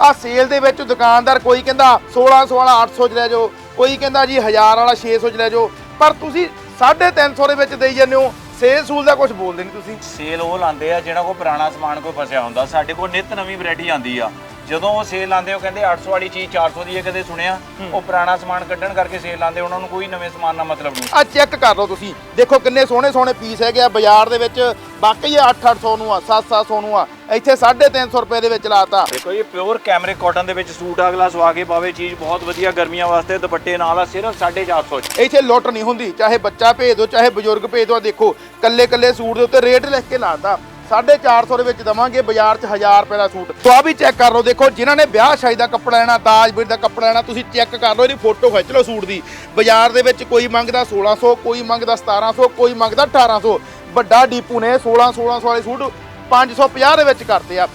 ਆ ਸੇਲ ਦੇ ਵਿੱਚ ਦੁਕਾਨਦਾਰ ਕੋਈ ਕਹਿੰਦਾ 1600 ਵਾਲਾ 800 ਚ ਲੈ ਜਾਓ, ਕੋਈ ਕਹਿੰਦਾ ਜੀ 1000 ਵਾਲਾ 600 ਚ ਲੈ ਜਾਓ, ਪਰ ਤੁਸੀਂ 350 ਦੇ ਵਿੱਚ ਦੇਈ ਜਾਂਦੇ ਹੋ, ਸੇਲ ਸੂਲ ਦਾ ਕੁਝ ਬੋਲਦੇ ਨਹੀਂ ਤੁਸੀਂ। ਸੇਲ ਉਹ ਲਾਉਂਦੇ ਆ, ਜਿਹੜਾ ਕੋਲ ਪੁਰਾਣਾ ਸਮਾਨ ਕੋਈ ਫਸਿਆ ਹੁੰਦਾ, ਸਾਡੇ ਕੋਲ ਨਿਤ ਨਵੀਂ ਵੈਰਾਈਟੀ ਆਉਂਦੀ ਆ। ਜਦੋਂ ਉਹ ਸੇਲ ਲਾਉਂਦੇ ਉਹ ਕਹਿੰਦੇ 800 ਵਾਲੀ ਚੀਜ਼ 400 ਦੀ ਹੈ ਕਦੇ ਸੁਣਿਆ? ਉਹ ਪੁਰਾਣਾ ਸਮਾਨ ਕੱਢਣ ਕਰਕੇ ਸੇਲ ਲਾਉਂਦੇ ਉਹਨਾਂ ਨੂੰ ਕੋਈ ਨਵੇਂ ਸਮਾਨ ਨਾਲ ਮਤਲਬ ਨਹੀਂ ਆ ਚੈੱਕ ਕਰ ਲਓ ਤੁਸੀਂ। ਦੇਖੋ ਕਿੰਨੇ ਸੋਹਣੇ ਸੋਹਣੇ ਪੀਸ ਹੈਗੇ ਆ ਬਾਜ਼ਾਰ ਦੇ ਵਿੱਚ। ਬਾਕੀ 8-800 ਨੂੰ ਆ 7-700 ਨੂੰ ਆ। ਇੱਥੇ 350 ਰੁਪਏ ਦੇ ਵਿੱਚ ਲਾਤਾ। ਦੇਖੋ ਇਹ ਪਿਓਰ ਕੈਮਰਿਕ ਕਾਟਨ ਦੇ ਵਿੱਚ ਸੂਟ ਆ ਅਗਲਾ ਸਵਾ ਕੇ ਪਾਵੇ ਚੀਜ਼ ਬਹੁਤ ਵਧੀਆ ਗਰਮੀਆਂ ਵਾਸਤੇ ਦੁਪੱਟੇ ਨਾਲ ਆ ਸਿਰਫ 450 ਚ। ਇੱਥੇ ਲੁੱਟ ਨਹੀਂ ਹੁੰਦੀ ਚਾਹੇ ਬੱਚਾ ਭੇਜ ਦਿਓ ਚਾਹੇ ਬਜ਼ੁਰਗ ਭੇਜ ਦਿਓ ਦੇਖੋ ਕੱਲੇ ਕੱਲੇ ਸੂਟ ਦੇ ਉੱਤੇ ਰੇਟ ਲਿਖ ਕੇ ਲਾਤਾ। 450 ਦੇ ਵਿੱਚ ਦਵਾਂਗੇ, ਬਾਜ਼ਾਰ 'ਚ 1000 ਰੁਪਏ ਦਾ ਸੂਟ। ਤੋਂ ਆ ਵੀ ਚੈੱਕ ਕਰ ਲਓ, ਦੇਖੋ, ਜਿਨ੍ਹਾਂ ਨੇ ਵਿਆਹ ਸ਼ਾਦੀ ਦਾ ਕੱਪੜਾ ਲੈਣਾ ਦਾਜ ਦਾ ਕੱਪੜਾ ਲੈਣਾ, ਤੁਸੀਂ ਚੈੱਕ ਕਰ ਲਓ, ਇਹਦੀ ਫੋਟੋ ਖਿੱਚ ਲਓ ਸੂਟ ਦੀ। ਬਾਜ਼ਾਰ ਦੇ ਵਿੱਚ ਕੋਈ ਮੰਗਦਾ 1600 ਕੋਈ ਮੰਗਦਾ 1700 ਕੋਈ ਮੰਗਦਾ 1800 ਵੱਡਾ ਡੀਪੂ ਨੇ 16 1600 ਵਾਲੇ ਸੂਟ 550 ਦੇ ਵਿੱਚ ਕਰਤੇ ਆ।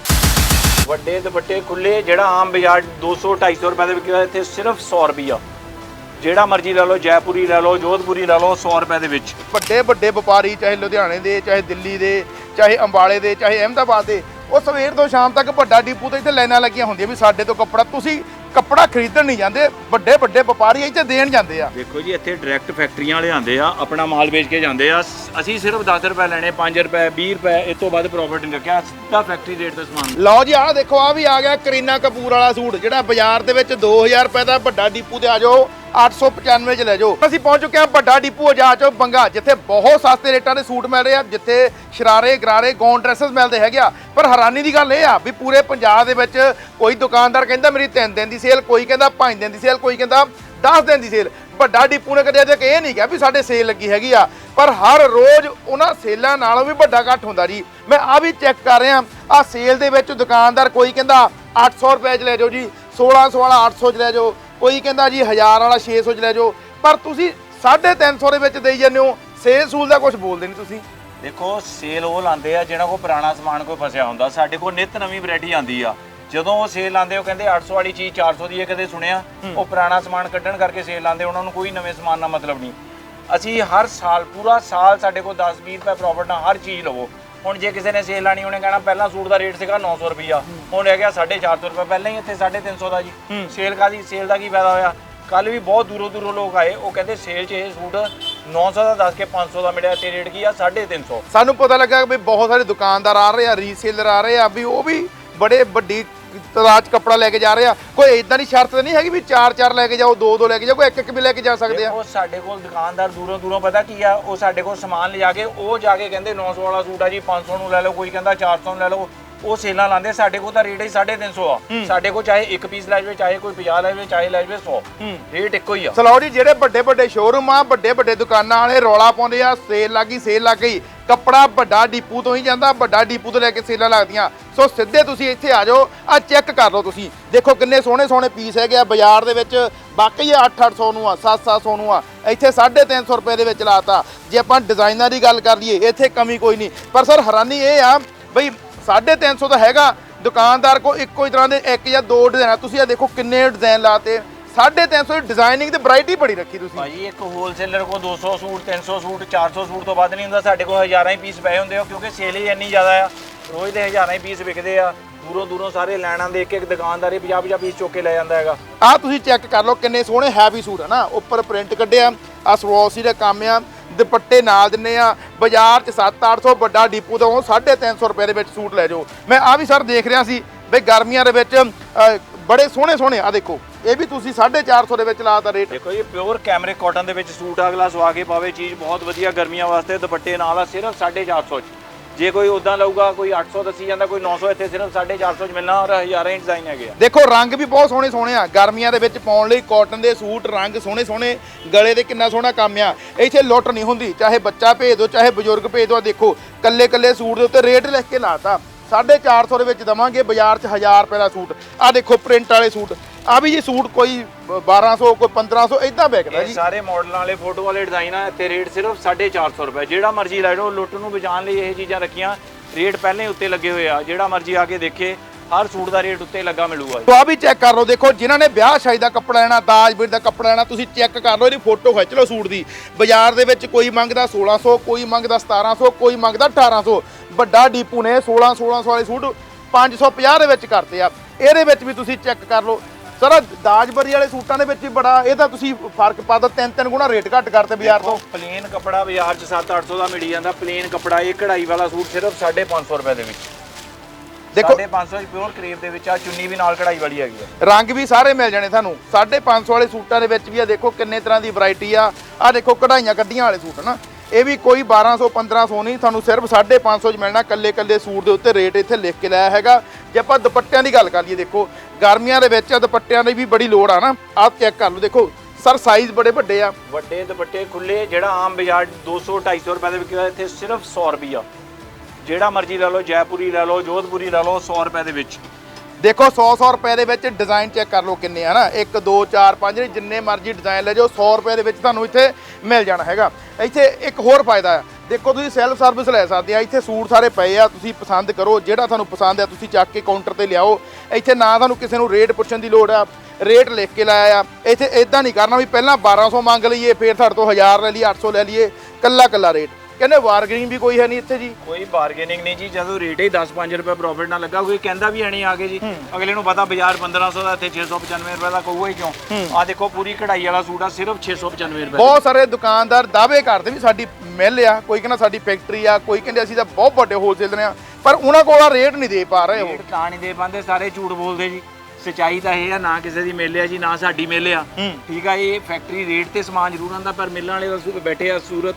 ਵੱਡੇ ਦੁਪੱਟੇ ਖੁੱਲੇ ਜਿਹੜਾ ਆਮ ਬਾਜ਼ਾਰ 200 250 ਰੁਪਏ ਦੇ ਵਿਕਦਾ ਇੱਥੇ ਸਿਰਫ 100 ਰੁਪਈਆ। ਜਿਹੜਾ ਮਰਜ਼ੀ ਲੈ ਲਓ ਜੈਪੁਰੀ ਲੈ ਲਓ ਜੋਧਪੁਰੀ ਲੈ ਲਓ 100 ਰੁਪਏ ਦੇ ਵਿੱਚ। ਵੱਡੇ ਵੱਡੇ ਵਪਾਰੀ ਚਾਹੇ ਲੁਧਿਆਣੇ ਦੇ ਚਾਹੇ ਦਿੱਲੀ ਦੇ ਚਾਹੇ ਅੰਬਾਲੇ ਦੇ ਚਾਹੇ ਅਹਿਮਦਾਬਾਦ ਦੇ ਉਹ ਸਵੇਰ ਤੋਂ ਸ਼ਾਮ ਤੱਕ ਵੱਡਾ ਡੀਪੂ ਤੇ ਇੱਥੇ ਲਾਈਨਾਂ ਲੱਗੀਆਂ ਹੁੰਦੀਆਂ ਵੀ ਸਾਡੇ ਤੋਂ ਕੱਪੜਾ ਤੁਸੀਂ ਕੱਪੜਾ ਖਰੀਦਣ ਨਹੀਂ ਜਾਂਦੇ ਵੱਡੇ ਵੱਡੇ ਵਪਾਰੀ ਇੱਥੇ ਦੇਣ ਜਾਂਦੇ ਆ। ਦੇਖੋ ਜੀ ਇੱਥੇ ਡਾਇਰੈਕਟ ਫੈਕਟਰੀਆਂ ਵਾਲੇ ਆਉਂਦੇ ਆ ਆਪਣਾ ਮਾਲ ਵੇਚ ਕੇ ਜਾਂਦੇ ਆ ਅਸੀਂ ਸਿਰਫ 10 ਰੁਪਏ ਲੈਣੇ 5 ਰੁਪਏ 20 ਰੁਪਏ, ਇਸ ਤੋਂ ਵੱਧ ਪ੍ਰੋਫਿਟ ਨਹੀਂ ਰੱਖਿਆ ਸਿੱਧਾ ਫੈਕਟਰੀ ਰੇਟ ਤੇ ਸਮਾਨ। ਲਓ ਜੀ, ਆਹ ਦੇਖੋ ਆ ਵੀ ਆ ਗਿਆ ਕਰੀਨਾ ਕਪੂਰ ਵਾਲਾ ਸੂਟ, ਜਿਹੜਾ ਬਾਜ਼ਾਰ ਦੇ ਵਿੱਚ 2000 ਰੁਪਏ ਦਾ ਵੱਡਾ ਡੀਪੂ ਤੇ ਆ ਜਾਓ 895 ਚ ਲੈ ਜਾਓ। ਅਸੀਂ ਪਹੁੰਚ ਚੁੱਕੇ ਹਾਂ ਵੱਡਾ ਡੀਪੂ ਅਜਾਜ ਚੋਂ ਬੰਗਾ, ਜਿੱਥੇ ਬਹੁਤ ਸਸਤੇ ਰੇਟਾਂ ਦੇ ਸੂਟ ਮਿਲ ਰਹੇ ਆ, ਜਿੱਥੇ ਸ਼ਰਾਰੇ, ਗਰਾਰੇ ਗੌਨ ਡਰੈਸਸ ਮਿਲਦੇ ਹੈਗੇ ਆ। ਪਰ ਹੈਰਾਨੀ ਦੀ ਗੱਲ ਇਹ ਆ ਵੀ ਪੂਰੇ ਪੰਜਾਬ ਦੇ ਵਿੱਚ ਕੋਈ ਦੁਕਾਨਦਾਰ ਕਹਿੰਦਾ ਮੇਰੀ 3 ਦਿਨ ਦੀ ਸੇਲ ਕੋਈ ਕਹਿੰਦਾ 5 ਦਿਨ ਦੀ ਸੇਲ ਕੋਈ ਕਹਿੰਦਾ 10 ਦਿਨ ਦੀ ਸੇਲ ਵੱਡਾ ਡੀਪੂ ਨੇ ਕਦੇ ਅਜੇ ਇਹ ਨਹੀਂ ਕਿਹਾ ਵੀ ਸਾਡੇ ਸੇਲ ਲੱਗੀ ਹੈਗੀ ਆ। ਪਰ ਹਰ ਰੋਜ਼ ਉਹਨਾਂ ਸੇਲਾਂ ਨਾਲੋਂ ਵੀ ਵੱਡਾ ਘੱਟ ਹੁੰਦਾ ਜੀ। ਮੈਂ ਆ ਵੀ ਚੈੱਕ ਕਰ ਰਿਹਾ। ਆ ਸੇਲ ਦੇ ਵਿੱਚ ਦੁਕਾਨਦਾਰ ਕੋਈ ਕਹਿੰਦਾ 800 ਰੁਪਏ ਚ ਲੈ ਜਾਓ ਜੀ 1600 ਵਾਲਾ 800 ਚ ਲੈ ਜਾਓ, ਕੋਈ ਕਹਿੰਦਾ ਜੀ 1000 ਵਾਲਾ 600 ਚ ਲੈ ਜਾਓ। ਪਰ ਤੁਸੀਂ 350 ਦੇ ਵਿੱਚ ਦੇਈ ਜਾਂਦੇ ਹੋ, ਸੇਲ ਸੂਲ ਦਾ ਕੁਝ ਬੋਲਦੇ ਨਹੀਂ ਤੁਸੀਂ। ਦੇਖੋ, ਸੇਲ ਉਹ ਲਾਉਂਦੇ ਆ, ਜਿਹਨਾਂ ਕੋਲ ਪੁਰਾਣਾ ਸਮਾਨ ਕੋਈ ਫਸਿਆ ਹੁੰਦਾ, ਸਾਡੇ ਕੋਲ ਨਿਤ ਨਵੀਂ ਵੈਰਾਈਟੀ ਆਉਂਦੀ ਆ। ਜਦੋਂ ਉਹ ਸੇਲ ਲਾਉਂਦੇ ਉਹ ਕਹਿੰਦੇ 800 ਵਾਲੀ ਚੀਜ਼ 400 ਦੀ ਹੈ ਕਦੇ ਸੁਣਿਆ? ਉਹ ਪੁਰਾਣਾ ਸਮਾਨ ਕੱਢਣ ਕਰਕੇ ਸੇਲ ਲਾਉਂਦੇ ਉਹਨਾਂ ਨੂੰ ਕੋਈ ਨਵੇਂ ਸਮਾਨ ਨਾਲ ਮਤਲਬ ਨਹੀਂ। ਅਸੀਂ ਹਰ ਸਾਲ ਪੂਰਾ ਸਾਲ ਸਾਡੇ ਕੋਲ 10 20 ਰੁਪਏ ਪ੍ਰੋਫਿਟ ਨਾਲ ਹਰ ਚੀਜ਼ ਲਵੋ। ਹੁਣ ਜੇ ਕਿਸੇ ਨੇ ਸੇਲ ਲਾਣੀ ਉਹਨੇ ਕਹਿਣਾ ਪਹਿਲਾਂ ਸੂਟ ਦਾ ਰੇਟ ਸੀਗਾ 900 ਰੁਪਈਆ। ਹੁਣ ਰਹਿ ਗਿਆ 450 ਰੁਪਏ ਪਹਿਲਾਂ ਹੀ ਇੱਥੇ 350 ਦਾ ਜੀ। ਸੇਲ ਕਾਦੀ ਸੇਲ ਦਾ ਕੀ ਫਾਇਦਾ ਹੋਇਆ? ਕੱਲ ਵੀ ਬਹੁਤ ਦੂਰੋਂ ਦੂਰੋਂ ਲੋਕ ਆਏ ਉਹ ਕਹਿੰਦੇ ਸੇਲ 'ਚ ਇਹ ਸੂਟ 900 ਦਾ ਦੱਸ ਕੇ 500 ਦਾ ਮਿਲਿਆ ਤੇ ਰੇਟ ਕੀ ਆ? 350 ਸਾਨੂੰ ਪਤਾ ਲੱਗਾ ਵੀ ਬਹੁਤ ਸਾਰੇ ਦੁਕਾਨਦਾਰ ਆ ਰਹੇ ਆ ਰੀਸੇਲਰ ਆ ਰਹੇ ਆ ਵੀ ਉਹ ਵੀ ਬੜੇ ਵੱਡੀ 'ਚ ਕੱਪੜਾ ਲੈ ਕੇ ਜਾ ਰਹੇ ਆ। ਕੋਈ ਇਦਾਂ ਦੀ ਸ਼ਰਤ ਨਹੀਂ ਹੈਗੀ ਵੀ ਚਾਰ ਚਾਰ ਲੈ ਕੇ ਜਾਓ ਦੋ ਦੋ ਲੈ ਕੇ ਜਾਓ ਕੋਈ ਇੱਕ ਇੱਕ ਵੀ ਲੈ ਕੇ ਜਾ ਸਕਦੇ ਆ। ਉਹ ਸਾਡੇ ਕੋਲ ਦੁਕਾਨਦਾਰ ਦੂਰੋਂ ਦੂਰੋਂ ਪਤਾ ਕੀ ਆ ਉਹ ਸਾਡੇ ਕੋਲ ਸਮਾਨ ਲਿਜਾ ਕੇ ਉਹ ਜਾ ਕੇ ਕਹਿੰਦੇ 900 ਵਾਲਾ ਸੂਟ ਆ ਜੀ 500 ਨੂੰ ਲੈ ਲਓ ਕੋਈ ਕਹਿੰਦਾ 400 ਨੂੰ ਲੈ ਲਓ ਉਹ ਸੇਲਾਂ ਲਾਉਂਦੇ ਸਾਡੇ ਕੋਲ ਤਾਂ ਰੇਟ ਹੀ 350 ਆ। ਸਾਡੇ ਕੋਲ ਚਾਹੇ ਇੱਕ ਪੀਸ ਲੈ ਜਾਵੇ ਚਾਹੇ ਕੋਈ 50 ਲੈ ਜਾਵੇ ਚਾਹੇ ਲੈ ਜਾਵੇ 100 ਰੇਟ ਇੱਕੋ ਹੀ ਆ। ਸਲੋ ਜੀ ਜਿਹੜੇ ਵੱਡੇ ਵੱਡੇ ਸ਼ੋਰੂਮ ਆ ਵੱਡੇ ਵੱਡੇ ਦੁਕਾਨਾਂ ਵਾਲੇ ਰੌਲਾ ਪਾਉਂਦੇ ਆ ਸੇਲ ਲੱਗੀ ਸੇਲ ਲੱਗ ਗਈ। ਕੱਪੜਾ ਵੱਡਾ ਡੀਪੂ ਤੋਂ ਹੀ ਜਾਂਦਾ ਵੱਡਾ ਡੀਪੂ ਤੋਂ ਲੈ ਕੇ ਸੇਲਾਂ ਲੱਗਦੀਆਂ। ਸੋ ਸਿੱਧੇ ਤੁਸੀਂ ਇੱਥੇ ਆ ਜਾਓ, ਆ ਚੈੱਕ ਕਰ ਲਓ ਤੁਸੀਂ। ਦੇਖੋ ਕਿੰਨੇ ਸੋਹਣੇ ਸੋਹਣੇ ਪੀਸ ਹੈਗੇ ਆ ਬਾਜ਼ਾਰ ਦੇ ਵਿੱਚ। ਬਾਕੀ 8-800 ਨੂੰ ਆ 7-700 ਨੂੰ ਆ। ਇੱਥੇ 350 ਰੁਪਏ ਦੇ ਵਿੱਚ ਲਾਤਾ। ਜੇ ਆਪਾਂ ਡਿਜ਼ਾਈਨਾਂ ਦੀ ਗੱਲ ਕਰ ਲਈਏ, ਇੱਥੇ ਕਮੀ ਕੋਈ ਨਹੀਂ। ਪਰ ਸਰ ਹੈਰਾਨੀ ਇਹ ਆ ਬਈ 350 ਤਾਂ ਹੈਗਾ। ਦੁਕਾਨਦਾਰ ਕੋ ਇੱਕੋ ਹੀ ਤਰ੍ਹਾਂ ਦੇ ਇੱਕ ਜਾਂ ਦੋ ਡਿਜ਼ਾਈਨ ਆ। ਤੁਸੀਂ ਆ ਦੇਖੋ ਕਿੰਨੇ ਡਿਜ਼ਾਈਨ ਲਾਤੇ। 350 ਦੀ ਡਿਜ਼ਾਈਨਿੰਗ ਤੇ ਵੈਰਾਈਟੀ ਬੜੀ ਰੱਖੀ ਤੁਸੀਂ। ਭਾਜੀ, ਇੱਕ ਹੋਲਸੇਲਰ ਕੋ 200 ਸੂਟ 300 ਸੂਟ 400 ਸੂਟ ਤੋਂ ਵੱਧ ਨਹੀਂ ਹੁੰਦਾ। ਸਾਡੇ ਕੋਲ ਹਜ਼ਾਰਾਂ ਹੀ ਪੀਸ ਪਏ ਹੁੰਦੇ ਆ, ਕਿਉਂਕਿ ਸੇਲ ਹੀ ਇੰਨੀ ਜ਼ਿਆਦਾ ਆ। ਰੋਜ਼ ਦੇ ਹਜ਼ਾਰਾਂ ਹੀ ਪੀਸ ਵਿਕਦੇ ਆ। ਦੂਰੋਂ ਦੂਰੋਂ ਸਾਰੇ ਲੈਣਾਂ ਦੇ ਇੱਕ ਇੱਕ ਦੁਕਾਨਦਾਰ ਹੀ 50 50 ਪੀਸ ਚੁੱਕ ਕੇ ਲੈ ਜਾਂਦਾ ਹੈਗਾ। ਆ ਤੁਸੀਂ ਚੈੱਕ ਕਰ ਲਓ ਕਿੰਨੇ ਸੋਹਣੇ ਹੈਵੀ ਸੂਟ ਆ ਨਾ। ਉੱਪਰ ਪ੍ਰਿੰਟ ਕੱਢਿਆ ਆ ਸਵਾਸੀ ਦਾ ਕੰਮ ਆ ਦੁਪੱਟੇ ਨਾਲ ਦਿੰਨੇ ਆ ਬਾਜ਼ਾਰ 'ਚ 7-800 ਵੱਡਾ ਡੀਪੂ ਤੋਂ 350 ਰੁਪਏ ਦੇ ਵਿੱਚ ਸੂਟ ਲੈ ਜਾਓ। ਮੈਂ ਆ ਵੀ ਸਰ ਦੇਖ ਰਿਹਾ ਸੀ ਬਈ ਗਰਮੀਆਂ ਦੇ ਵਿੱਚ ਬੜੇ ਸੋਹਣੇ ਸੋਹਣੇ ਆ ਦੇਖੋ ਇਹ ਵੀ ਤੁਸੀਂ 450 ਦੇ ਵਿੱਚ ਲਾਤਾ ਰੇਟ ਦੇਖੋ ਇਹ ਪਿਓਰ ਕੈਮਰਿਕ ਕਾਟਨ ਦੇ ਵਿੱਚ ਸੂਟ ਆ, ਅਗਲਾ ਸਵਾ ਕੇ ਪਾਵੇ ਚੀਜ਼ ਬਹੁਤ ਵਧੀਆ ਗਰਮੀਆਂ ਵਾਸਤੇ ਦੁਪੱਟੇ ਨਾਲ ਆ ਸਿਰਫ 450 ਚ। ਜੇ ਕੋਈ ਉਦਾਂ ਲਊਗਾ, ਕੋਈ 800 ਦੱਸੀ ਜਾਂਦਾ, ਕੋਈ 900 ਇੱਥੇ ਸਿਰਫ 450 ਚ ਮਿਲਣਾ, ਔਰ ਹਜ਼ਾਰਾਂ ਹੀ ਡਿਜ਼ਾਈਨ ਹੈਗੇ ਆ। ਦੇਖੋ, ਰੰਗ ਵੀ ਬਹੁਤ ਸੋਹਣੇ ਸੋਹਣੇ ਆ। ਗਰਮੀਆਂ ਦੇ ਵਿੱਚ ਪਾਉਣ ਲਈ ਕਾਟਨ ਦੇ ਸੂਟ ਰੰਗ ਸੋਹਣੇ ਸੋਹਣੇ, ਗਲੇ ਦੇ ਕਿੰਨਾ ਸੋਹਣਾ ਕੰਮ ਆ। ਇੱਥੇ ਲੁੱਟ ਨਹੀਂ ਹੁੰਦੀ, ਚਾਹੇ ਬੱਚਾ ਭੇਜ ਦਿਓ ਚਾਹੇ ਬਜ਼ੁਰਗ ਭੇਜ ਦਿਓ ਆਹ ਦੇਖੋ, ਕੱਲੇ ਕੱਲੇ ਸੂਟ ਦੇ ਉੱਤੇ ਰੇਟ ਲਿਖ ਕੇ ਲਾਤਾ 450 ਦੇ ਵਿੱਚ ਦਵਾਂਗੇ, ਬਾਜ਼ਾਰ 'ਚ 1000 ਰੁਪਏ ਦਾ ਸੂਟ। ਆ ਦੇਖੋ ਪ੍ਰਿੰਟ ਵਾਲੇ ਸੂਟ। ਆ ਵੀ ਜੀ ਸੂਟ ਕੋਈ 1200 ਕੋਈ 1500 ਇਦਾਂ ਵਿਕਦਾ ਇਹ ਜੀ। ਸਾਰੇ ਮਾਡਲਾਂ ਵਾਲੇ ਫੋਟੋ ਵਾਲੇ ਡਿਜ਼ਾਈਨ ਆ ਤੇ ਰੇਟ ਸਿਰਫ 450 ਰੁਪਏ। ਜਿਹੜਾ ਮਰਜ਼ੀ ਲੈ ਲਓ ਲੁੱਟ ਨੂੰ ਬਚਾਉਣ ਲਈ ਇਹ ਚੀਜ਼ਾਂ ਰੱਖੀਆਂ। ਰੇਟ ਪਹਿਲਾਂ ਹੀ ਉੱਤੇ ਲੱਗੇ ਹੋਏ ਆ। ਜਿਹੜਾ ਮਰਜ਼ੀ ਆ ਕੇ ਦੇਖੇ ਹਰ ਸੂਟ ਦਾ ਰੇਟ ਉੱਤੇ ਲੱਗਾ ਮਿਲੂਗਾ ਤੋ ਆ ਵੀ ਚੈੱਕ ਕਰ ਲਓ ਦੇਖੋ ਜਿਨ੍ਹਾਂ ਨੇ ਵਿਆਹ ਸ਼ਾਦੀ ਦਾ ਕੱਪੜਾ ਲੈਣਾ ਦਾਜ ਬੀਰ ਦਾ ਕੱਪੜਾ ਲੈਣਾ ਤੁਸੀਂ ਚੈੱਕ ਕਰ ਲਓ ਇਹਦੀ ਫੋਟੋ ਖਿੱਚ ਲਓ ਸੂਟ ਦੀ। ਬਾਜ਼ਾਰ ਦੇ ਵਿੱਚ ਕੋਈ ਮੰਗਦਾ 1600 ਕੋਈ ਮੰਗਦਾ 1700 ਕੋਈ ਮੰਗਦਾ 1800 ਵੱਡਾ ਡੀਪੂ ਨੇ 16 1600 ਵਾਲੇ ਸੂਟ 550 ਦੇ ਵਿੱਚ ਕਰਤੇ ਆ। ਇਹਦੇ ਵਿੱਚ ਵੀ ਤੁਸੀਂ ਚੈੱਕ ਕਰ ਲਓ ਸਰ ਦਾਜਬਰੀ ਵਾਲੇ ਸੂਟਾਂ ਦੇ ਵਿੱਚ ਵੀ ਬੜਾ ਇਹਦਾ ਤੁਸੀਂ ਫ਼ਰਕ ਪਾ ਦੋ ਤਿੰਨ ਤਿੰਨ ਗੁਣਾ ਰੇਟ ਘੱਟ ਕਰਤੇ ਬਾਜ਼ਾਰ ਤੋਂ। ਪਲੇਨ ਕੱਪੜਾ ਬਾਜ਼ਾਰ 'ਚ 7-800 ਦਾ ਮਿਲੀ ਜਾਂਦਾ ਪਲੇਨ ਕੱਪੜਾ ਇਹ ਕਢਾਈ ਵਾਲਾ ਸੂਟ ਸਿਰਫ 550 ਰੁਪਏ ਦੇ ਵਿੱਚ। ਦੇਖੋ 550 ਪਿਓਰ ਕਰੀਬ ਦੇ ਵਿੱਚ ਆ ਚੁੰਨੀ ਵੀ ਨਾਲ ਕਢਾਈ ਵਾਲੀ ਹੈਗੀ ਆ। ਰੰਗ ਵੀ ਸਾਰੇ ਮਿਲ ਜਾਣੇ ਤੁਹਾਨੂੰ। 550 ਵਾਲੇ ਸੂਟਾਂ ਦੇ ਵਿੱਚ ਵੀ ਆ ਦੇਖੋ ਕਿੰਨੇ ਤਰ੍ਹਾਂ ਦੀ ਵੈਰਾਈਟੀ ਆ। ਆ ਦੇਖੋ ਕਢਾਈਆਂ ਕੱਢੀਆਂ ਵਾਲੇ ਸੂਟ ਨਾ? ਇਹ ਵੀ ਕੋਈ 1200 1500 ਨਹੀਂ, ਤੁਹਾਨੂੰ ਸਿਰਫ 550 ਚ ਮਿਲਣਾ ਕੱਲੇ ਕੱਲੇ ਸੂਟ ਦੇ ਉੱਤੇ ਰੇਟ ਇੱਥੇ ਲਿਖ ਕੇ ਲਾਇਆ ਹੈਗਾ। ਜੇ ਆਪਾਂ ਦੁਪੱਟਿਆਂ ਦੀ ਗੱਲ ਕਰ ਲਈਏ, ਦੇਖੋ, ਗਰਮੀਆਂ ਦੇ ਵਿੱਚ ਦੁਪੱਟਿਆਂ ਦੀ ਵੀ ਬੜੀ ਲੋੜ ਆ ਨਾ ਆਪ ਚੈੱਕ ਕਰ ਲਓ, ਦੇਖੋ, ਸਰ ਸਾਈਜ਼ ਬੜੇ ਵੱਡੇ ਆ। ਵੱਡੇ ਦੁਪੱਟੇ ਖੁੱਲੇ ਜਿਹੜਾ ਆਮ ਬਾਜ਼ਾਰ 200 250 ਰੁਪਏ ਦੇ ਵਿਕਦਾ ਇੱਥੇ ਸਿਰਫ 100 ਰੁਪਿਆ ਜਿਹੜਾ ਮਰਜ਼ੀ ਲੈ ਲਓ, ਜੈਪੁਰੀ ਲੈ ਲਓ, ਜੋਧਪੁਰੀ ਲੈ ਲਓ 100 ਰੁਪਏ ਦੇ ਵਿੱਚ। ਦੇਖੋ 100 100 ਰੁਪਏ ਦੇ ਵਿੱਚ ਡਿਜ਼ਾਈਨ ਚੈੱਕ ਕਰ ਲਓ ਕਿੰਨੇ ਆ ਨਾ। 1 2 4 5 ਜਿੰਨੇ ਮਰਜ਼ੀ ਡਿਜ਼ਾਈਨ ਲੈ ਜਾਓ 100 ਰੁਪਏ ਦੇ ਵਿੱਚ ਤੁਹਾਨੂੰ ਇੱਥੇ ਮਿਲ ਜਾਣਾ ਹੈਗਾ। ਇੱਥੇ ਇੱਕ ਹੋਰ ਫਾਇਦਾ ਆ। ਦੇਖੋ, ਤੁਸੀਂ ਸੈਲਫ ਸਰਵਿਸ ਲੈ ਸਕਦੇ ਆ। ਇੱਥੇ ਸੂਟ ਸਾਰੇ ਪਏ ਆ, ਤੁਸੀਂ ਪਸੰਦ ਕਰੋ। ਜਿਹੜਾ ਤੁਹਾਨੂੰ ਪਸੰਦ ਆ, ਤੁਸੀਂ ਚੱਕ ਕੇ ਕਾਊਂਟਰ ਤੇ ਲਿਆਓ। ਇੱਥੇ ਨਾ ਤੁਹਾਨੂੰ ਕਿਸੇ ਨੂੰ ਰੇਟ ਪੁੱਛਣ ਦੀ ਲੋੜ ਆ। ਰੇਟ ਲਿਖ ਕੇ ਲਾਇਆ ਆ। ਇੱਥੇ ਇਦਾਂ ਨਹੀਂ ਕਰਨਾ ਵੀ ਪਹਿਲਾਂ 1200 ਮੰਗ ਲਈਏ, ਫਿਰ ਤੁਹਾਡੇ ਤੋਂ 1000 ਲੈ ਲਈਏ 800 ਲੈ ਲਈਏ। ਕੱਲਾ ਕੱਲਾ ਰੇਟ ਕਹਿੰਦੇ ਵਾਰਗੇਨਿੰਗ ਵੀ ਕੋਈ ਹੈ ਨਹੀਂ ਇੱਥੇ ਜੀ। ਕੋਈ ਬਾਰਗੇਨਿੰਗ ਨਹੀਂ ਜੀ ਜਦੋਂ ਰੇਟ ਹੀ 10-5 ਰੁਪਏ ਪ੍ਰੋਫਿਟ ਨਾਲ ਲੱਗਾ ਕੋਈ ਕਹਿੰਦਾ ਵੀ ਐਣੀ ਆ ਕੇ ਜੀ। ਅਗਲੇ ਨੂੰ ਪਤਾ ਬਾਜ਼ਾਰ 1500 ਦਾ ਇੱਥੇ 695 ਰੁਪਏ ਦਾ ਕਹੂਗਾ ਹੀ ਕਿਉਂ? ਆ ਦੇਖੋ ਪੂਰੀ ਕਢਾਈ ਵਾਲਾ ਸੂਟ ਆ ਸਿਰਫ 695 ਰੁਪਏ ਬਹੁਤ ਸਾਰੇ ਦੁਕਾਨਦਾਰ ਦਾਅਵੇ ਕਰਦੇ ਵੀ ਸਾਡੀ ਮਿਲ ਆ ਕੋਈ ਕਹਿੰਦਾ ਸਾਡੀ ਫੈਕਟਰੀ ਆ ਕੋਈ ਕਹਿੰਦੇ ਅਸੀਂ ਤਾਂ ਬਹੁਤ ਵੱਡੇ ਹੋਲਸੇਲਰ ਆ ਪਰ ਉਹਨਾਂ ਕੋਲ ਆ ਰੇਟ ਨਹੀਂ ਦੇ ਪਾ ਰਹੇ ਉਹ। ਰੇਟ ਤਾਂ ਨਹੀਂ ਦੇ ਪਾਉਂਦੇ ਸਾਰੇ ਝੂਠ ਬੋਲਦੇ ਜੀ। ਸਚਾਈ ਤਾਂ ਇਹ ਆ ਨਾ ਕਿਸੇ ਦੀ ਮਿਲ ਆ ਜੀ ਨਾ ਸਾਡੀ ਮਿਲ ਆ ਠੀਕ ਆ ਇਹ ਫੈਕਟਰੀ ਰੇਟ ਤੇ ਸਮਾਨ ਜ਼ਰੂਰ ਆਂਦਾ ਪਰ ਮਿਲਣ ਵਾਲੇ ਤਾਂ ਸੂ- ਬੈਠੇ ਆ ਸੂਰਤ।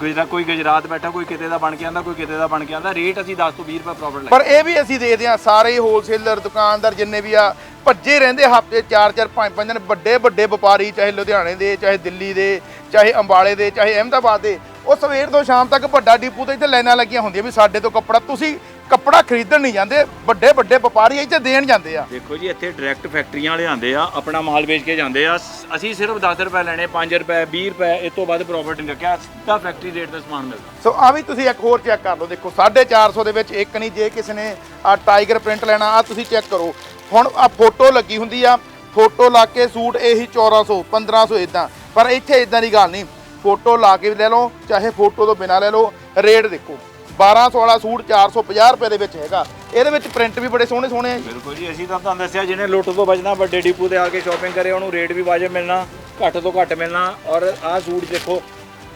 ਗੁਜਰਾ ਕੋਈ ਗੁਜਰਾਤ ਬੈਠਾ ਕੋਈ ਕਿਤੇ ਦਾ ਬਣ ਕੇ ਆਂਦਾ ਕੋਈ ਕਿਤੇ ਦਾ ਬਣ ਕੇ ਆਂਦਾ ਰੇਟ ਅਸੀਂ 10 ਤੋਂ 20 ਰੁਪਏ ਪ੍ਰੋਫਿਟ ਲੈ ਪਰ ਇਹ ਵੀ ਅਸੀਂ ਦੇਖਦੇ ਆ ਸਾਰੇ ਹੋਲਸੇਲਰ ਦੁਕਾਨਦਾਰ ਜਿੰਨੇ ਵੀ ਆ ਭੱਜੇ ਰਹਿੰਦੇ ਹਫ਼ਤੇ 4 4 5 5 ਦਿਨ ਵੱਡੇ ਵੱਡੇ ਵਪਾਰੀ ਚਾਹੇ ਲੁਧਿਆਣੇ ਦੇ ਚਾਹੇ ਦਿੱਲੀ ਦੇ ਚਾਹੇ ਅੰਬਾਲੇ ਦੇ ਚਾਹੇ ਅਹਿਮਦਾਬਾਦ ਦੇ ਉਹ ਸਵੇਰ ਤੋਂ ਸ਼ਾਮ ਤੱਕ ਵੱਡਾ ਡਿਪੂ ਤੇ ਇੱਥੇ ਲਾਈਨਾਂ ਲੱਗੀਆਂ ਹੁੰਦੀਆਂ ਵੀ ਸਾਡੇ ਤੋਂ ਕੱਪੜਾ ਤੁਸੀਂ ਕੱਪੜਾ ਖਰੀਦਣ ਨਹੀਂ ਜਾਂਦੇ ਵੱਡੇ ਵੱਡੇ ਵਪਾਰੀ ਇੱਥੇ ਦੇਣ ਜਾਂਦੇ ਆ। ਦੇਖੋ ਜੀ ਇੱਥੇ ਡਾਇਰੈਕਟ ਫੈਕਟਰੀਆਂ ਵਾਲੇ ਆਂਦੇ ਆ ਆਪਣਾ ਮਾਲ ਵੇਚ ਕੇ ਜਾਂਦੇ ਆ। ਸ- ਅਸੀਂ ਸਿਰਫ 10 ਰੁਪਏ ਲੈਣੇ 5 ਰੁਪਏ 20 ਰੁਪਏ ਇਸ ਤੋਂ ਵੱਧ ਪ੍ਰੋਫਿਟ ਨਹੀਂ ਰੱਖਿਆ ਸਿੱਧਾ ਫੈਕਟਰੀ ਰੇਟ ਤੇ ਸਮਾਨ ਮਿਲਦਾ। ਸੋ ਆ ਵੀ ਤੁਸੀਂ ਇੱਕ ਹੋਰ ਚੈੱਕ ਕਰ ਲਓ ਦੇਖੋ 450 ਦੇ ਵਿੱਚ ਇੱਕ ਨਹੀਂ ਜੇ ਕਿਸੇ ਨੇ ਆ ਟਾਈਗਰ ਪ੍ਰਿੰਟ ਲੈਣਾ ਆ ਤੁਸੀਂ ਚੈੱਕ ਕਰੋ। ਹੁਣ ਆ ਫੋਟੋ ਲੱਗੀ ਹੁੰਦੀ ਆ ਫੋਟੋ ਲਾ ਕੇ ਸੂਟ ਇਹੀ 1400 1500 ਇਦਾਂ ਪਰ ਇੱਥੇ ਇਦਾਂ ਦੀ ਗੱਲ ਨਹੀਂ। ਫੋਟੋ ਲਾ ਕੇ ਵੀ ਲੈ ਲਓ ਚਾਹੇ ਫੋਟੋ ਤੋਂ ਬਿਨਾ ਲੈ ਲਓ ਰੇਟ ਦੇਖੋ। 1200 ਵਾਲਾ ਸੂਟ 450 ਰੁਪਏ ਦੇ ਵਿੱਚ ਹੈਗਾ। ਇਹਦੇ ਵਿੱਚ ਪ੍ਰਿੰਟ ਵੀ ਬੜੇ ਸੋਹਣੇ ਸੋਹਣੇ ਆ ਜੀ। ਬਿਲਕੁਲ ਜੀ ਅਸੀਂ ਤਾਂ ਤੁਹਾਨੂੰ ਦੱਸਿਆ ਜਿਹਨੇ ਲੁੱਟ ਤੋਂ ਬਚਣਾ ਵੱਡੇ ਡਿਪੂ ਤੇ ਆ ਕੇ ਸ਼ਾਪਿੰਗ ਕਰੇ ਉਹਨੂੰ ਰੇਟ ਵੀ ਵਾਜਬ ਮਿਲਣਾ ਘੱਟ ਤੋਂ ਘੱਟ ਮਿਲਣਾ ਔਰ ਆਹ ਸੂਟ ਦੇਖੋ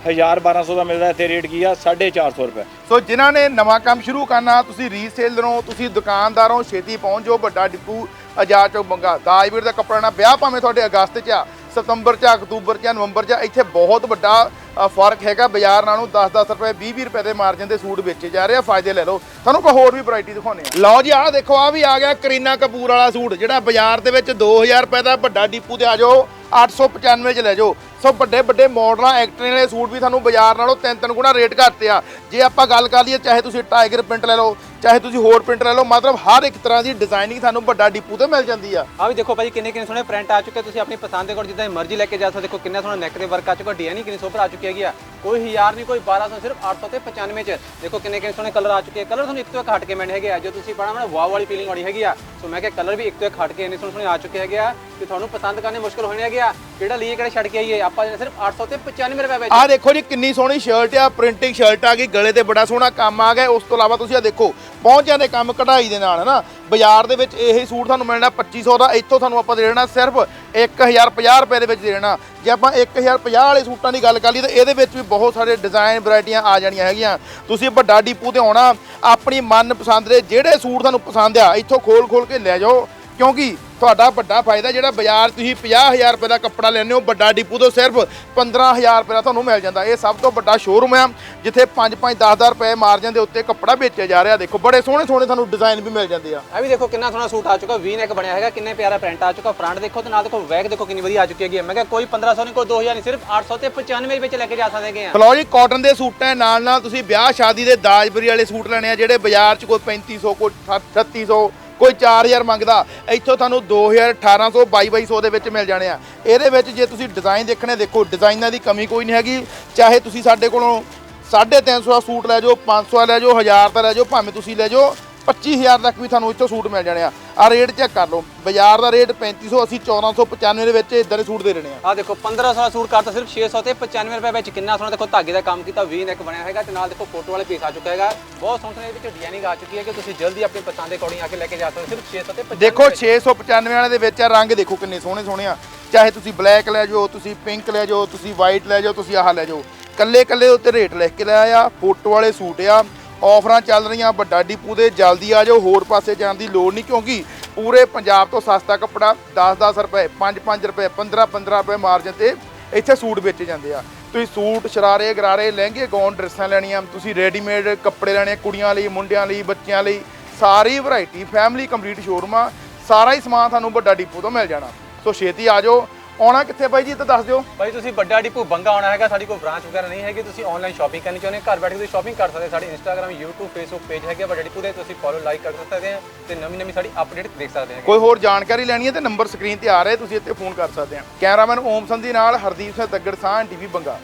1000 1200 ਦਾ ਮਿਲਦਾ ਇੱਥੇ ਰੇਟ ਕੀ ਆ? 450 ਰੁਪਏ। ਸੋ ਜਿਨ੍ਹਾਂ ਨੇ ਨਵਾਂ ਕੰਮ ਸ਼ੁਰੂ ਕਰਨਾ ਤੁਸੀਂ ਰੀਸੇਲਰੋਂ ਤੁਸੀਂ ਦੁਕਾਨਦਾਰੋਂ ਛੇਤੀ ਪਹੁੰਚ ਵੱਡਾ ਡਿਪੂ ਆਜ਼ਾਦ ਚੌਕ ਬੰਗਾ। ਦਾਜਵੀਰ ਦਾ ਕੱਪੜਾ ਨਾ ਵਿਆਹ ਭਾਵੇਂ ਤੁਹਾਡੇ ਅਗਸਤ 'ਚ ਆ ਸਤੰਬਰ 'ਚ ਅਕਤੂਬਰ 'ਚ ਨਵੰਬਰ 'ਚ ਇੱਥੇ ਬਹੁਤ ਵੱਡਾ ਫ਼ਰਕ ਹੈਗਾ ਬਾਜ਼ਾਰ ਨਾਲੋਂ 10-10 ਰੁਪਏ 20-20 ਰੁਪਏ ਦੇ ਮਾਰਜਨ ਦੇ ਸੂਟ ਵੇਚੇ ਜਾ ਰਹੇ ਆ। ਫਾਇਦੇ ਲੈ ਲਓ। ਤੁਹਾਨੂੰ ਕੋਈ ਹੋਰ ਵੀ ਵੈਰਾਈਟੀ ਦਿਖਾਉਂਦੇ ਆ ਲਓ ਜੀ, ਆਹ ਦੇਖੋ ਆ ਵੀ ਆ ਗਿਆ ਕਰੀਨਾ ਕਪੂਰ ਵਾਲਾ ਸੂਟ, ਜਿਹੜਾ ਬਾਜ਼ਾਰ ਦੇ ਵਿੱਚ 2000 ਰੁਪਏ ਦਾ ਵੱਡਾ ਡੀਪੂ ਤੇ ਆ ਜਾਓ 895 ਚ ਲੈ ਜਾਓ। ਸੋ ਵੱਡੇ ਵੱਡੇ ਮਾਡਲਾਂ ਐਕਟਰੇ ਵਾਲੇ ਸੂਟ ਵੀ ਤੁਹਾਨੂੰ ਬਾਜ਼ਾਰ ਨਾਲੋਂ ਤਿੰਨ ਤਿੰਨ ਗੁਣਾ ਰੇਟ ਘੱਟ ਆ। ਜੇ ਆਪਾਂ ਗੱਲ ਕਰ ਲਈਏ, ਚਾਹੇ ਤੁਸੀਂ ਟਾਈਗਰ ਪ੍ਰਿੰਟ ਲੈ ਲਓ ਚਾਹੇ ਤੁਸੀਂ ਹੋਰ ਪ੍ਰਿੰਟ ਲੈ ਲਓ, ਮਤਲਬ ਹਰ ਇੱਕ ਤਰ੍ਹਾਂ ਦੀ ਡਿਜ਼ਾਈਨਿੰਗ ਤੁਹਾਨੂੰ ਵੱਡਾ ਡਿਪੂ ਤੇ ਮਿਲ ਜਾਂਦੀ ਆ। ਆ ਵੀ ਦੇਖੋ ਭਾਜੀ, ਕਿੰਨੇ ਕਿੰਨੇ ਸੋਹਣੇ ਪ੍ਰਿੰਟ ਆ ਚੁੱਕੇ ਤੁਸੀਂ ਆਪਣੀ ਪਸੰਦ ਦੇ ਕੋਲ ਜਿੱਦਾਂ ਮਰਜ਼ੀ ਲੈ ਕੇ ਜਾ ਸਕਦੇ ਦੇਖੋ ਕਿੰਨਾ ਸੋਹਣਾ ਨੈਕ ਤੇ ਵਰਕ ਆ ਚੁੱਕਾ ਡਿਜ਼ਾਈਨ ਕਿੰਨੀ ਸੋਹਣੀ ਆ ਚੁੱਕੀ ਹੈਗੀ ਆ। ਕੋਈ ਹਜ਼ਾਰ ਨਹੀਂ, ਕੋਈ 1200 ਸਿਰਫ 800 ਤੇ 95 ਚ। ਦੇਖੋ ਕਿੰਨੇ ਕਿੰਨੇ ਸੋਹਣੇ ਕਲਰ ਆ ਚੁੱਕੇ ਕਲਰ ਤੁਹਾਨੂੰ ਇੱਕ ਤੋਂ ਇੱਕ ਹਟ ਕੇ ਮਿਲਣੇ ਹੈਗੇ ਆ। ਜੋ ਤੁਸੀਂ ਬੜਾ ਬੜਾ ਵਾਹ ਵਾਲੀ ਫੀਲਿੰਗ ਵਾਲੀ ਹੈਗੀ ਆ। ਸੋ ਮੈਂ ਕਿਹਾ ਕਲਰ ਵੀ ਇੱਕ ਤੋਂ ਇੱਕ ਹਟ ਕੇ ਇੰਨੇ ਸੋਹਣੇ ਸੋਹਣੇ ਆ ਚੁੱਕੇ ਹੈਗੇ ਆ ਕਿ ਤੁਹਾਨੂੰ ਪਸੰਦ ਕਰਨੇ ਮੁਸ਼ਕਲ ਹੋਣੇ ਹੈਗੇ ਆ। ਕਿਹੜਾ ਲਈਏ ਕਿਹੜਾ ਛੱਡ ਕੇ ਆਈਏ? ਆਪਾਂ ਸਿਰਫ 800 ਤੇ 95 ਰੁਪਏ ਵਿੱਚ। ਆਹ ਦੇਖੋ ਜੀ, ਕਿੰਨੀ ਸੋਹਣੀ ਸ਼ਰਟ ਆ ਪ੍ਰਿੰਟਿੰਗ ਸ਼ਰਟ ਆ ਗਈ, ਗਲੇ ਤੇ ਬੜਾ ਸੋਹਣਾ ਕੰਮ ਆ ਗਿਆ। ਉਸ ਤੋਂ ਇਲਾਵਾ ਤੁਸੀਂ ਆ ਦੇਖੋ, ਪਹੁੰਚਿਆਂ ਦੇ ਕੰਮ ਕਢਾਈ ਦੇ ਨਾਲ, ਹਨਾ? ਬਾਜ਼ਾਰ ਦੇ ਵਿੱਚ ਇਹ ਸੂਟ ਤੁਹਾਨੂੰ ਮਿਲਣਾ 2500 ਦਾ, ਇੱਥੋਂ ਤੁਹਾਨੂੰ ਆਪਾਂ ਦੇ ਦੇਣਾ ਸਿਰਫ 1050 ਰੁਪਏ ਦੇ ਵਿੱਚ ਦੇ ਦੇਣਾ। ਜੇ ਆਪਾਂ 1050 ਵਾਲੇ ਸੂਟਾਂ ਦੀ ਗੱਲ ਕਰ ਲਈਏ, ਤਾਂ ਇਹਦੇ ਵਿੱਚ ਵੀ ਬਹੁਤ ਸਾਰੇ ਡਿਜ਼ਾਈਨ ਵੈਰਾਈਟੀਆਂ ਆ ਜਾਣੀਆਂ ਹੈਗੀਆਂ। ਤੁਸੀਂ ਵੱਡਾ ਡੀਪੂ ਤੇ ਆਉਣਾ, ਆਪਣੀ ਮਨਪਸੰਦ ਦੇ ਜਿਹੜੇ ਸੂਟ ਤੁਹਾਨੂੰ ਪਸੰਦ ਆ, ਇੱਥੋਂ ਖੋਲ ਖੋਲ ਕੇ ਲੈ ਜਾਓ। ਕਿਉਂਕਿ ਤੁਹਾਡਾ ਵੱਡਾ ਫਾਇਦਾ ਜਿਹੜਾ ਬਾਜ਼ਾਰ ਤੁਸੀਂ 50000 ਰੁਪਏ ਦਾ ਕੱਪੜਾ ਲੈਂਦੇ ਹੋ ਵੱਡਾ ਡਿਪੂ ਤੋਂ ਸਿਰਫ 15000 ਰੁਪਏ ਦਾ ਤੁਹਾਨੂੰ ਮਿਲ ਜਾਂਦਾ। ਇਹ ਸਭ ਤੋਂ ਵੱਡਾ ਸ਼ੋਰੂਮ ਆ ਜਿੱਥੇ 5-5 10-10 ਰੁਪਏ ਮਾਰਜਨ ਦੇ ਉੱਤੇ ਕੱਪੜਾ ਵੇਚਿਆ ਜਾ ਰਿਹਾ। ਦੇਖੋ ਬੜੇ ਸੋਹਣੇ ਸੋਹਣੇ ਤੁਹਾਨੂੰ ਡਿਜ਼ਾਈਨ ਵੀ ਮਿਲ ਜਾਂਦੇ ਆ। ਇਹ ਵੀ ਦੇਖੋ ਕਿੰਨਾ ਸੋਹਣਾ ਸੂਟ ਆ ਚੁੱਕਾ ਵੀ ਨੈਕ ਬਣਿਆ ਹੈਗਾ ਕਿੰਨੇ ਪਿਆਰਾ ਪ੍ਰਿੰਟ ਆ ਚੁੱਕਾ ਫਰੰਟ ਦੇਖੋ ਤੇ ਨਾਲ ਦੇਖੋ ਵੈਕ ਦੇਖੋ ਕਿੰਨੀ ਵਧੀਆ ਆ ਚੁੱਕੀ ਹੈਗੀ। ਮੈਂ ਕਿਹਾ ਕੋਈ 1500 ਨਹੀਂ ਕੋਈ 2000 ਨਹੀਂ ਸਿਰਫ 800 ਤੇ 95 ਵਿੱਚ ਲੈ ਕੇ ਜਾ ਸਕਦੇ ਹੈਗੇ ਆ। ਫਲੋ ਜੀ ਕਾਟਨ ਦੇ ਸੂਟਾਂ ਨਾਲ ਨਾਲ ਤੁਸੀਂ ਵਿਆਹ ਸ਼ਾਦੀ ਦੇ ਦਾਜਬਰੀ ਵਾਲੇ ਸੂਟ ਲੈਣੇ ਆ ਜਿਹੜੇ ਬਾਜ਼ਾਰ 'ਚ ਕੋਈ 3500 ਕੋਈ 3600 ਕੋਈ 4000 ਮੰਗਦਾ, ਇੱਥੋਂ ਤੁਹਾਨੂੰ 2000 1800 2200 ਦੇ ਵਿੱਚ ਮਿਲ ਜਾਣੇ ਆ। ਇਹਦੇ ਵਿੱਚ ਜੇ ਤੁਸੀਂ ਡਿਜ਼ਾਈਨ ਦੇਖਣੇ, ਦੇਖੋ ਡਿਜ਼ਾਈਨਾਂ ਦੀ ਕਮੀ ਕੋਈ ਨਹੀਂ ਹੈਗੀ। ਚਾਹੇ ਤੁਸੀਂ ਸਾਡੇ ਕੋਲੋਂ 350 ਦਾ ਸੂਟ ਲੈ ਜਾਓ 500 ਦਾ ਲੈ ਜਾਓ 1000 ਦਾ ਲੈ ਜਾਓ, ਭਾਵੇਂ ਤੁਸੀਂ ਲੈ ਜਾਓ 25000 ਤੱਕ ਵੀ ਤੁਹਾਨੂੰ ਇੱਥੋਂ ਸੂਟ ਮਿਲ ਜਾਣੇ ਆ। ਆ ਰੇਟ ਚੈੱਕ ਕਰ ਲਓ। ਬਾਜ਼ਾਰ ਦਾ ਰੇਟ 3500 ਅਸੀਂ 1495 ਦੇ ਵਿੱਚ ਇਦਾਂ ਦੇ ਸੂਟ ਦੇ ਰਹੇ ਆ। ਆ ਦੇਖੋ 1500 ਦਾ ਸੂਟ ਕਰਤਾ ਸਿਰਫ 600 ਤੇ 95 ਰੁਪਏ ਵਿੱਚ ਕਿੰਨਾ ਸੋਹਣਾ ਦੇਖੋ ਧਾਗੇ ਦਾ ਕੰਮ ਕੀਤਾ ਵੀ ਨੈਕ ਬਣਿਆ ਹੈਗਾ ਤੇ ਨਾਲ ਦੇਖੋ ਫੋਟੋ ਵਾਲੇ ਪੀਸ ਆ ਚੁੱਕਾ ਹੈਗਾ। ਬਹੁਤ ਸੋਹਣੇ ਇਹਦੇ ਵਿੱਚ ਡਿਜ਼ਾਈਨਿੰਗ ਆ ਚੁੱਕੀ ਹੈ ਕਿ ਤੁਸੀਂ ਜਲਦੀ ਆਪਣੀ ਪਸੰਦ ਦੇ ਅਕੋਰਡਿੰਗ ਆ ਕੇ ਲੈ ਕੇ ਜਾ ਸਕਦੇ ਹੋ। ਸਿਰਫ 600 ਤੇ 95 ਦੇਖੋ ਵਿੱਚ। 695 ਵਾਲੇ ਦੇ ਵਿੱਚ ਆ ਰੰਗ ਦੇਖੋ ਕਿੰਨੇ ਸੋਹਣੇ ਸੋਹਣੇ ਆ। ਚਾਹੇ ਤੁਸੀਂ ਬਲੈਕ ਲੈ ਜਾਓ ਤੁਸੀਂ ਪਿੰਕ ਲੈ ਜਾਓ ਤੁਸੀਂ ਵਾਈਟ ਲੈ ਜਾਓ ਤੁਸੀਂ ਆਹ ਲੈ ਜਾਓ। ਕੱਲੇ ਕੱਲੇ ਉੱਤੇ ਰੇਟ ਲਿਖ ਕੇ ਲਿਆ ਆ ਫੋਟੋ ਵਾਲੇ ਸੂਟ ਆ। ਆਫਰਾਂ ਚੱਲ ਰਹੀਆਂ, ਵੱਡਾ ਡਿਪੂ ਦੇ ਜਲਦੀ ਆ ਜਾਓ, ਹੋਰ ਪਾਸੇ ਜਾਣ ਦੀ ਲੋੜ ਨਹੀਂ ਕਿਉਂਕਿ ਪੂਰੇ ਪੰਜਾਬ ਤੋਂ ਸਸਤਾ ਕੱਪੜਾ 10-10 ਰੁਪਏ 5-5 ਰੁਪਏ 15-15 ਰੁਪਏ ਮਾਰਜਨ ਤੇ ਇੱਥੇ ਸੂਟ ਵੇਚੇ ਜਾਂਦੇ ਆ। ਤੁਸੀਂ ਸੂਟ, ਸ਼ਰਾਰੇ, ਗਰਾਰੇ, ਲਹਿੰਗੇ ਗੌਨ ਡਰੈਸਾਂ ਲੈਣੀਆਂ, ਤੁਸੀਂ ਰੈਡੀਮੇਡ ਕੱਪੜੇ ਲੈਣੇ ਕੁੜੀਆਂ ਲਈ, ਮੁੰਡਿਆਂ ਲਈ, ਬੱਚਿਆਂ ਲਈ, ਸਾਰੀ ਵੈਰਾਈਟੀ ਫੈਮਿਲੀ ਕੰਪਲੀਟ ਸ਼ੋਰੂਮ ਆ, ਸਾਰਾ ਹੀ ਸਮਾਨ ਤੁਹਾਨੂੰ ਵੱਡਾ ਡਿਪੂ ਤੋਂ ਮਿਲ ਜਾਣਾ। ਸੋ ਛੇਤੀ ਆ ਜਾਓ ਆਉਣਾ ਕਿੱਥੇ ਬਾਈ ਜੀ ਇਹ ਤਾਂ ਦੱਸ ਦਿਓ। ਭਾਈ ਤੁਸੀਂ ਵੱਡਾ ਡਿਪੂ ਬੰਗਾ ਆਉਣਾ ਹੈਗਾ ਸਾਡੀ ਕੋਈ ਬ੍ਰਾਂਚ ਵਗੈਰਾ ਨਹੀਂ ਹੈਗੀ ਤੁਸੀਂ ਆਨਲਾਈਨ ਸ਼ਾਪਿੰਗ ਕਰਨੀ ਚਾਹੁੰਦੇ ਹੋ ਘਰ ਬੈਠ ਕੇ ਤੁਸੀਂ ਸ਼ਾਪਿੰਗ ਕਰ ਸਕਦੇ ਹੋ। ਸਾਡੀ ਇੰਸਟਾਗ੍ਰam YouTube Facebook ਪੇਜ ਹੈਗੇ ਵੱਡਾ ਡਿਪੂ ਦੇ ਤੁਸੀਂ ਫੋਲੋ ਲਾਈਕ ਕਰ ਸਕਦੇ ਹੋ ਤੇ ਨਵੀਂ ਨਵੀਂ ਸਾਡੀ ਅਪਡੇਟ ਦੇਖ ਸਕਦੇ ਹੋ ਕੋਈ ਹੋਰ ਜਾਣਕਾਰੀ ਲੈਣੀ ਹੈ ਤੇ ਨੰਬਰ ਸਕਰੀਨ ਤੇ ਆ ਰਿਹਾ ਤੁਸੀਂ ਇੱਥੇ ਫੋਨ ਕਰ ਸਕਦੇ ਆ ਕੈਮਰਾਮੈਨ ਓਮ ਸੰਧੀ ਨਾਲ ਹਰਦੀਪ ਸਿੰਘ ਤੱਗੜ ਸਾਹ ਟੀਵੀ ਬੰਗਾ।